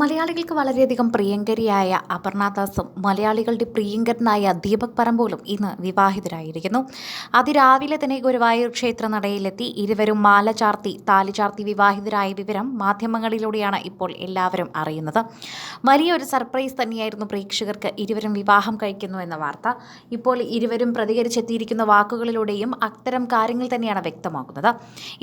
മലയാളികൾക്ക് വളരെയധികം പ്രിയങ്കരിയായ അപർണദാസും മലയാളികളുടെ പ്രിയങ്കരനായ ദീപക് പറമ്പോലും ഇന്ന് വിവാഹിതരായിരിക്കുന്നു. അതിരാവിലെ തന്നെ ഗുരുവായൂർ ക്ഷേത്ര നടയിലെത്തി ഇരുവരും മാല ചാർത്തി താലി ചാർത്തി വിവാഹിതരായ വിവരം മാധ്യമങ്ങളിലൂടെയാണ് ഇപ്പോൾ എല്ലാവരും അറിയുന്നത്. വലിയൊരു സർപ്രൈസ് തന്നെയായിരുന്നു പ്രേക്ഷകർക്ക് ഇരുവരും വിവാഹം കഴിക്കുന്നു എന്ന വാർത്ത. ഇപ്പോൾ ഇരുവരും പ്രതികരിച്ചെത്തിയിരിക്കുന്ന വാക്കുകളിലൂടെയും അത്തരം കാര്യങ്ങൾ തന്നെയാണ് വ്യക്തമാക്കുന്നത്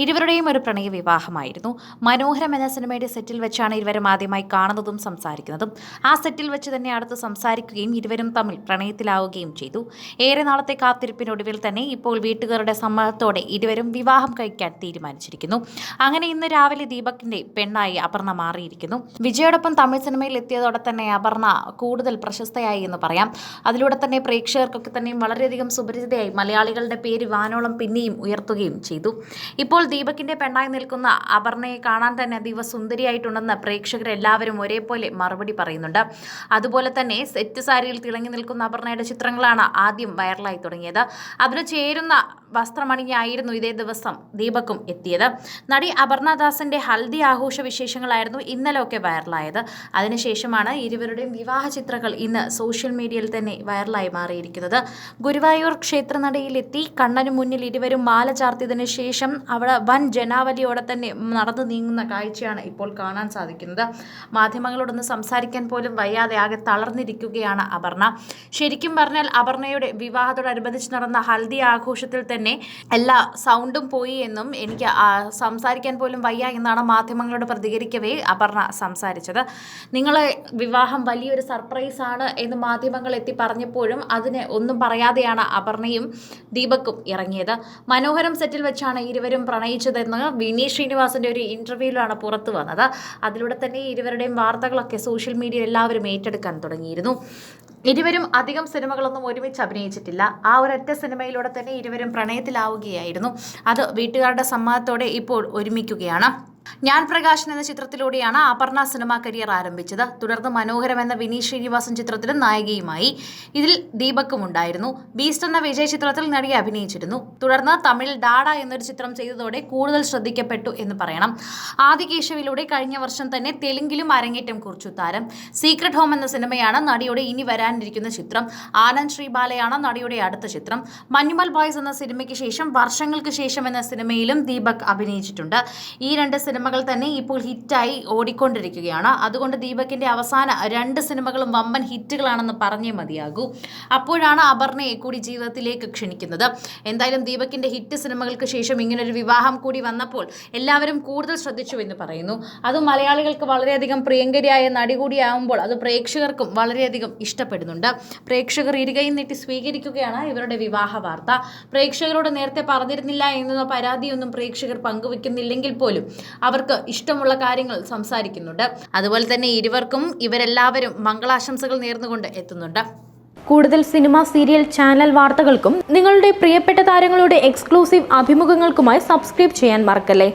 ഇരുവരുടെയും ഒരു പ്രണയ വിവാഹമായിരുന്നു മനോഹരം എന്ന സിനിമയുടെ സെറ്റിൽ വെച്ചാണ് ഇരുവരും ആദ്യമായി കാണുന്നതും. സംസാരിക്കുന്നതും. ആ സെറ്റിൽ വെച്ച് തന്നെ അടുത്ത് സംസാരിക്കുകയും ഇരുവരും തമ്മിൽ പ്രണയത്തിലാവുകയും ചെയ്തു. ഏറെ നാളത്തെ കാത്തിരിപ്പിനൊടുവിൽ തന്നെ ഇപ്പോൾ വീട്ടുകാരുടെ സമ്മതത്തോടെ ഇരുവരും വിവാഹം കഴിക്കാൻ തീരുമാനിച്ചിരിക്കുന്നു. അങ്ങനെ ഇന്ന് രാവിലെ ദീപകിന്റെ പെണ്ണായി അപർണ മാറിയിരിക്കുന്നു. വിജയോടൊപ്പം തമിഴ് സിനിമയിൽ എത്തിയതോടെ തന്നെ അപർണ കൂടുതൽ പ്രശസ്തയായി എന്ന് പറയാം. അതിലൂടെ തന്നെ പ്രേക്ഷകർക്കൊക്കെ തന്നെയും വളരെയധികം സുപരിചിതയായി മലയാളികളുടെ പേര് വാനോളം പിന്നെയും ഉയർത്തുകയും ചെയ്തു. ഇപ്പോൾ ദീപകിന്റെ പെണ്ണായി നിൽക്കുന്ന അപർണയെ കാണാൻ തന്നെ അതീവ സുന്ദരിയായിട്ടുണ്ടെന്ന് പ്രേക്ഷകരെല്ലാവരും ഒരേപോലെ മറുപടി പറയുന്നുണ്ട്. അതുപോലെ തന്നെ സെറ്റ് സാരിയിൽ തിളങ്ങി നിൽക്കുന്ന അപർണയുടെ ചിത്രങ്ങളാണ് ആദ്യം വൈറലായി തുടങ്ങിയത്. അതിന് ചേരുന്ന വസ്ത്രമണിഞ്ഞായിരുന്നു ഇതേ ദിവസം ദീപക്കും എത്തിയത്. നടി അപർണദാസിന്റെ ഹൽദി ആഘോഷ വിശേഷങ്ങളായിരുന്നു ഇന്നലെയൊക്കെ വൈറലായത്. അതിനുശേഷമാണ് ഇരുവരുടെയും വിവാഹ ചിത്രങ്ങൾ ഇന്ന് സോഷ്യൽ മീഡിയയിൽ തന്നെ വൈറലായി മാറിയിരിക്കുന്നത്. ഗുരുവായൂർ ക്ഷേത്രനടയിലെത്തി കണ്ണനു മുന്നിൽ ഇരുവരും മാല ചാർത്തിയതിനു ശേഷം അവിടെ വൻ ജനാവലിയോടെ തന്നെ നടന്നു നീങ്ങുന്ന കാഴ്ചയാണ് ഇപ്പോൾ കാണാൻ സാധിക്കുന്നത്. മാധ്യമങ്ങളോടൊന്ന് സംസാരിക്കാൻ പോലും വയ്യാതെ ആകെ തളർന്നിരിക്കുകയാണ് അപർണ. ശരിക്കും പറഞ്ഞാൽ അപർണയുടെ വിവാഹത്തോടനുബന്ധിച്ച് നടന്ന ഹൽദി ആഘോഷത്തിൽ തന്നെ എല്ലാ സൗണ്ടും പോയി എന്നും എനിക്ക് സംസാരിക്കാൻ പോലും വയ്യ എന്നാണ് മാധ്യമങ്ങളോട് പ്രതികരിക്കവേ അപർണ സംസാരിച്ചത്. നിങ്ങളെ വിവാഹം വലിയൊരു സർപ്രൈസ് ആണ് എന്ന് മാധ്യമങ്ങൾ എത്തി പറഞ്ഞപ്പോഴും അതിനെ ഒന്നും പറയാതെയാണ് അപർണയും ദീപക്കും ഇറങ്ങിയത്. മനോഹരം സെറ്റിൽ വെച്ചാണ് ഇരുവരും പ്രണയിച്ചതെന്ന് വിനീത് ശ്രീനിവാസന്റെ ഒരു ഇന്റർവ്യൂവിലാണ് പുറത്തു വന്നത്. അതിലൂടെ തന്നെ ഇരുവരുടെയും വാർത്തകളൊക്കെ സോഷ്യൽ മീഡിയയിൽ എല്ലാവരും ഏറ്റെടുക്കാൻ തുടങ്ങിയിരുന്നു. ഇരുവരും അധികം സിനിമകളൊന്നും ഒരുമിച്ച് അഭിനയിച്ചിട്ടില്ല. ആ ഒരൊറ്റ സിനിമയിലൂടെ തന്നെ ഇരുവരും പ്രണയത്തിലാവുകയായിരുന്നു. അത് വീട്ടുകാരുടെ സമ്മതത്തോടെ ഇപ്പോൾ ഒരുമിക്കുകയാണ്. ഞാൻ പ്രകാശൻ എന്ന ചിത്രത്തിലൂടെയാണ് അപർണ സിനിമ കരിയർ ആരംഭിച്ചത്. തുടർന്ന് മനോഹരം എന്ന വിനീത് ശ്രീനിവാസൻ ചിത്രത്തിലും നായികയുമായി. ഇതിൽ ദീപക്കും ഉണ്ടായിരുന്നു. ബീസ്റ്റ് എന്ന വിജയ് ചിത്രത്തിൽ നടി അഭിനയിച്ചിരുന്നു. തുടർന്ന് തമിഴിൽ ഡാഡ എന്നൊരു ചിത്രം ചെയ്തതോടെ കൂടുതൽ ശ്രദ്ധിക്കപ്പെട്ടു എന്ന് പറയണം. ആദികേശവിലൂടെ കഴിഞ്ഞ വർഷം തന്നെ തെലുങ്കിലും അരങ്ങേറ്റം കുറിച്ചു താരം. സീക്രട്ട് ഹോം എന്ന സിനിമയാണ് നടിയുടെ ഇനി വരാനിരിക്കുന്ന ചിത്രം. ആനന്ദ് ശ്രീബാലയാണ് നടിയുടെ അടുത്ത ചിത്രം. മഞ്ഞുമൽ ബോയ്സ് എന്ന സിനിമയ്ക്ക് ശേഷം വർഷങ്ങൾക്ക് ശേഷം എന്ന സിനിമയിലും ദീപക് അഭിനയിച്ചിട്ടുണ്ട്. ഈ രണ്ട് സിനിമകൾ തന്നെ ഇപ്പോൾ ഹിറ്റായി ഓടിക്കൊണ്ടിരിക്കുകയാണ്. അതുകൊണ്ട് ദീപകിന്റെ അവസാന രണ്ട് സിനിമകളും വമ്പൻ ഹിറ്റുകളാണെന്ന് പറഞ്ഞേ മതിയാകൂ. അപ്പോഴാണ് അപർണയെ കൂടി ജീവിതത്തിലേക്ക് ക്ഷണിക്കുന്നത്. എന്തായാലും ദീപകിന്റെ ഹിറ്റ് സിനിമകൾക്ക് ശേഷം ഇങ്ങനൊരു വിവാഹം കൂടി വന്നപ്പോൾ എല്ലാവരും കൂടുതൽ ശ്രദ്ധിച്ചു എന്ന് പറയുന്നു. അത് മലയാളികൾക്ക് വളരെയധികം പ്രിയങ്കരിയായ നടി കൂടിയാകുമ്പോൾ അത് പ്രേക്ഷകർക്കും വളരെയധികം ഇഷ്ടപ്പെടുന്നുണ്ട്. പ്രേക്ഷകർ ഇരുകയും നീട്ടി സ്വീകരിക്കുകയാണ് ഇവരുടെ വിവാഹ വാർത്ത. പ്രേക്ഷകരോട് നേരത്തെ പറഞ്ഞിരുന്നില്ല എന്ന പരാതിയൊന്നും പ്രേക്ഷകർ പങ്കുവെക്കുന്നില്ലെങ്കിൽ പോലും അവർക്ക് ഇഷ്ടമുള്ള കാര്യങ്ങൾ സംസാരിക്കുന്നുണ്ട്. അതുപോലെ തന്നെ ഇരുവർക്കും ഇവരെല്ലാവരും മംഗളാശംസകൾ നേർന്നുകൊണ്ട് എത്തുന്നുണ്ട്. കൂടുതൽ സിനിമ സീരിയൽ ചാനൽ വാർത്തകൾക്കും നിങ്ങളുടെ പ്രിയപ്പെട്ട താരങ്ങളുടെ എക്സ്ക്ലൂസീവ് അഭിമുഖങ്ങൾക്കുമായി സബ്സ്ക്രൈബ് ചെയ്യാൻ മറക്കല്ലേ?